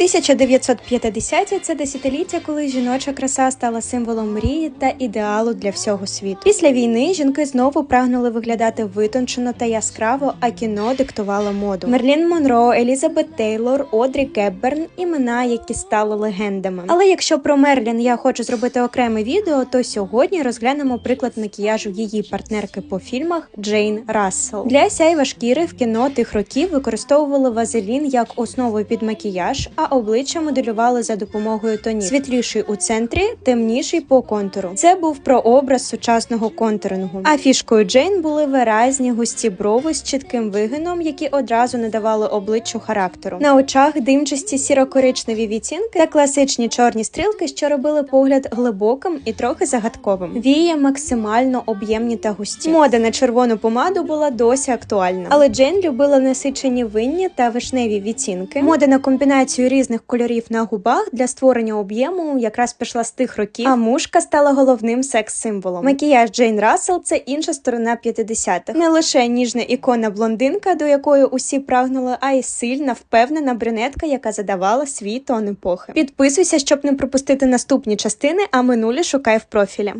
1950-ті – це десятиліття, коли жіноча краса стала символом мрії та ідеалу для всього світу. Після війни жінки знову прагнули виглядати витончено та яскраво, а кіно диктувало моду. Мерлін Монро, Елізабет Тейлор, Одрі Гепберн – імена, які стали легендами. Але якщо про Мерлін я хочу зробити окреме відео, то сьогодні розглянемо приклад макіяжу її партнерки по фільмах Джейн Рассел. Для сяйва шкіри в кіно тих років використовували вазелін як основу під макіяж, а обличчя моделювали за допомогою тонів. Світліший у центрі, темніший по контуру. Це був прообраз сучасного контурингу. А фішкою Джейн були виразні густі брови з чітким вигином, які одразу надавали обличчю характеру. На очах димчасті сіро-коричневі відтінки та класичні чорні стрілки, що робили погляд глибоким і трохи загадковим. Вії максимально об'ємні та густі. Мода на червону помаду була досі актуальна, але Джейн любила насичені винні та вишневі відтінки. Мода на комбінацію різних кольорів на губах для створення об'єму якраз пішла з тих років. А мушка стала головним секс-символом. Макіяж Джейн Рассел – це інша сторона 50-х. Не лише ніжна ікона блондинка, до якої усі прагнули, а й сильна, впевнена брюнетка, яка задавала свій тон епохи. Підписуйся, щоб не пропустити наступні частини, а минулі шукай в профілі.